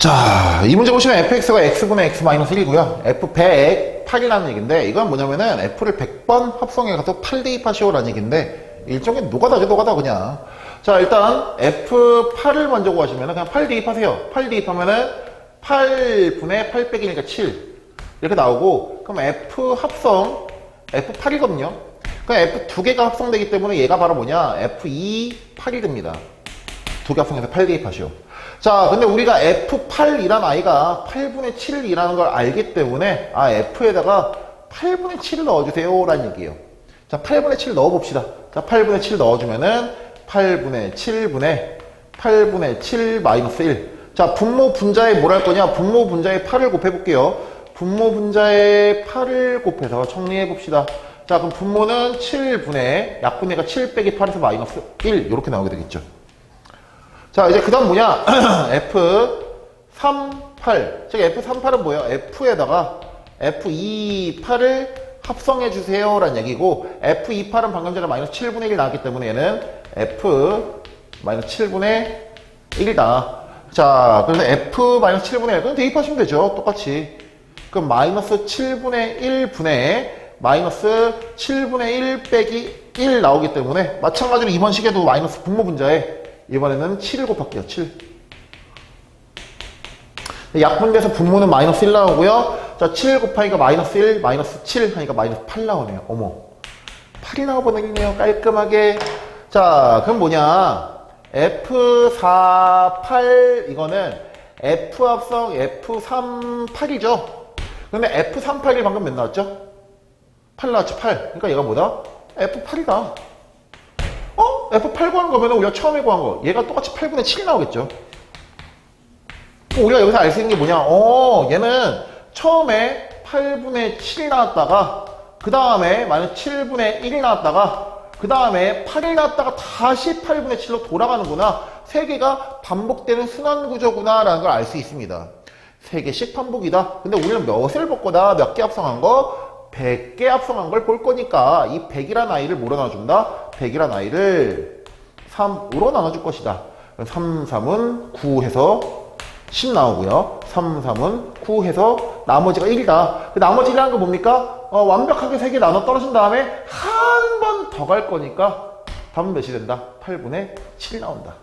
자, 이 문제 보시면 fx가 x분의 x-1이고요. f 100, 8이라는 얘기인데, 이건 뭐냐면은 f를 100번 합성해 가서 8 대입하시오라는 얘기인데, 일종의 노가다죠, 노가다, 그냥. 자, 일단 f8을 먼저 구하시면은 그냥 8 대입하세요. 8 대입하면은 8분의 8 빼기니까 7. 이렇게 나오고, 그럼 f 합성, f8이거든요. 그럼 f 두 개가 합성되기 때문에 얘가 바로 뭐냐? f2, 8이 됩니다. 두 개 합성해서 8 대입하시오. 자, 근데 우리가 F8이란 아이가 8분의 7이라는 걸 알기 때문에, 아, F에다가 8분의 7을 넣어주세요. 라는 얘기예요. 자, 8분의 7 넣어봅시다. 자, 8분의 7 넣어주면은, 8분의 7분의, 8분의 7 마이너스 1. 자, 분모 분자에 뭘 할 거냐? 분모 분자에 8을 곱해볼게요. 분모 분자에 8을 곱해서 정리해봅시다. 자, 그럼 분모는 7분의, 약분의가 7 빼기 8에서 마이너스 1. 이렇게 나오게 되겠죠. 자, 이제 그 다음 뭐냐? F38. 즉, F38은 뭐예요? F에다가 F28을 합성해 주세요. 라는 얘기고, F28은 방금 전에 마이너스 7분의 1 나왔기 때문에 얘는 F 마이너스 7분의 1이다. 자, 그래서 F 마이너스 7분의 1. 그럼 대입하시면 되죠. 똑같이. 그럼 마이너스 7분의 1분의 마이너스 7분의 1 빼기 1 나오기 때문에 마찬가지로 이번 식에도 마이너스 분모 분자에 이번에는 7을 곱할게요. 7. 약분돼서 분모는 마이너스 1 나오고요. 자, 7 곱하기가 마이너스 1, 마이너스 7 하니까 마이너스 8 나오네요. 어머. 8이 나와버리네요. 깔끔하게. 자, 그럼 뭐냐. F48 이거는 F 합성 F38이죠. 근데 F38이 방금 몇 나왔죠? 8 나왔죠, 8. 그러니까 얘가 뭐다? F8이다. 어? F8 구하는 거면 우리가 처음에 구한 거. 얘가 똑같이 8분의 7 나오겠죠. 우리가 여기서 알 수 있는 게 뭐냐? 어, 얘는 처음에 8분의 7이 나왔다가, 그 다음에 만약 7분의 1이 나왔다가, 그 다음에 8이 나왔다가 다시 8분의 7로 돌아가는구나. 세 개가 반복되는 순환 구조구나. 라는 걸 알 수 있습니다. 세 개씩 반복이다. 근데 우리는 몇을 볼 거다? 몇 개 합성한 거? 100개 합성한 걸 볼 거니까 이 100이란 아이를 나눠준다? 100이란 아이를 3으로 나눠줄 것이다. 3, 3은 9 해서 10 나오고요. 3, 3은 9 해서 나머지가 1이다. 나머지 1이라는 건 뭡니까? 어, 완벽하게 3개 나눠 떨어진 다음에 한 번 더 갈 거니까 답은 몇이 된다? 8분의 7이 나온다.